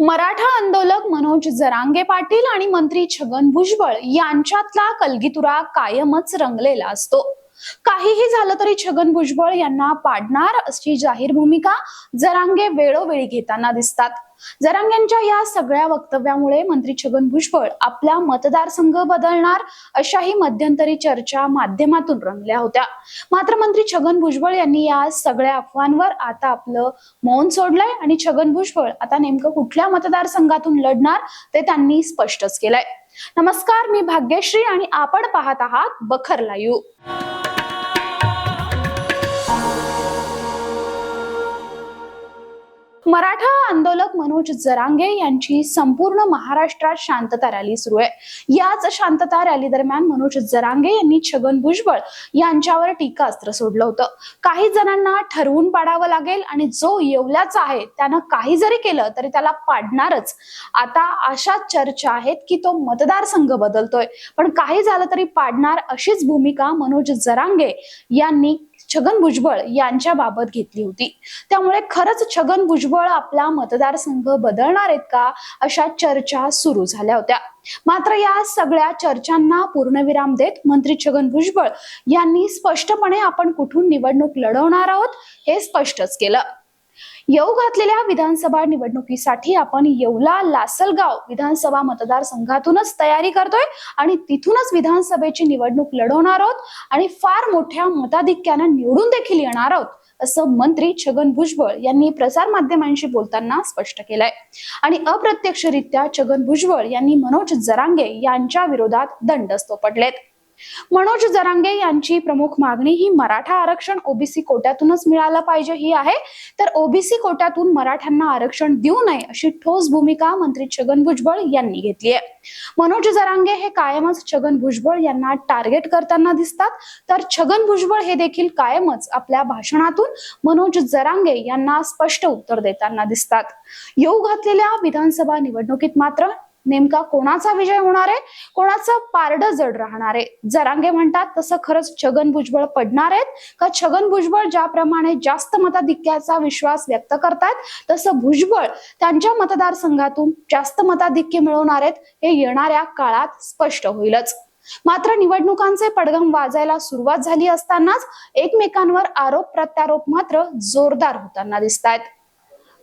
मराठा आंदोलक मनोज जरांगे पाटील आणि मंत्री छगन भुजबळ यांच्यातला कलगीतुरा कायमच रंगलेला असतो. काहीही झालं तरी छगन भुजबळ यांना पाडणार अशी जाहीर भूमिका जरांगे वेळोवेळी घेताना दिसतात. जरांगेंच्या या सगळ्या वक्तव्यामुळे मंत्री छगन भुजबळ आपला मतदारसंघ बदलणार अशाही मध्यंतरी चर्चा माध्यमातून रंगल्या होत्या. मात्र मंत्री छगन भुजबळ यांनी या सगळ्या अफवांवर आता आपलं मौन सोडलंय आणि छगन भुजबळ आता नेमकं कुठल्या मतदारसंघातून लढणार ते त्यांनी स्पष्टच केलंय. नमस्कार मी भाग्यश्री आणि आपण पाहत आहात बखर लाईव्ह. मराठा आंदोलक मनोज जरांगे यांची संपूर्ण महाराष्ट्रात शांतता रॅली सुरू आहे. याच शांतता रॅली दरम्यान मनोज जरांगे यांनी छगन भुजबळ यांच्यावर टीकास्त्र सोडलं होतं. काही जणांना ठरवून पाडावं लागेल आणि जो येवल्याचा आहे त्यानं काही जरी केलं तरी त्याला पाडणारच. आता अशा चर्चा आहेत की तो मतदारसंघ बदलतोय. पण काही झालं तरी पाडणार अशीच भूमिका मनोज जरांगे यांनी छगन भुजबळ यांच्या बाबत घेतली होती. त्यामुळे खरंच छगन भुजबळ आपला मतदारसंघ बदलणार आहेत का अशा चर्चा सुरू झाल्या होत्या. मात्र या सगळ्या चर्चांना पूर्णविराम देत मंत्री छगन भुजबळ यांनी स्पष्टपणे आपण कुठून निवडणूक लढवणार आहोत हे स्पष्टच केलं. येऊ घातलेल्या विधानसभा निवडणुकीसाठी आपण येवला लासलगाव विधानसभा मतदारसंघातूनच तयारी करतोय आणि तिथूनच विधानसभेची निवडणूक लढवणार आहोत आणि फार मोठ्या मताधिक्यानं निवडून देखील येणार आहोत असं मंत्री छगन भुजबळ यांनी प्रसार माध्यमांशी बोलताना स्पष्ट केलंय. आणि अप्रत्यक्षरित्या छगन भुजबळ यांनी मनोज जरांगे यांच्या विरोधात दंडच पडलेत मनोज जरांगे यांची प्रमुख मागणी ही मराठा आरक्षण ओबीसी कोट्यातूनच मिळालं पाहिजे ही आहे. तर ओबीसी कोट्यातून मराठ्यांना आरक्षण देऊ नये अशी ठोस भूमिका मंत्री छगन भुजबळ यांनी घेतली आहे. मनोज जरांगे हे कायमच छगन भुजबळ यांना टार्गेट करताना दिसतात. तर छगन भुजबळ हे देखील कायमच आपल्या भाषणातून मनोज जरांगे यांना स्पष्ट उत्तर देताना दिसतात. येऊ घातलेल्या विधानसभा निवडणुकीत मात्र नेमका कोणाचा विजय होणार आहे? कोणाचं पारडं जड राहणार आहे? जरांगे म्हणतात तसं खरंच छगन भुजबळ पडणार आहेत. का छगन भुजबळ ज्याप्रमाणे जास्त मताधिक्याचा विश्वास व्यक्त करतायत तसं भुजबळ त्यांच्या मतदारसंघातून जास्त मताधिक्य मिळवणार आहेत हे येणाऱ्या काळात स्पष्ट होईलच. मात्र निवडणुकांचे पडगम वाजायला सुरुवात झाली असतानाच एकमेकांवर आरोप प्रत्यारोप मात्र जोरदार होताना दिसत आहेत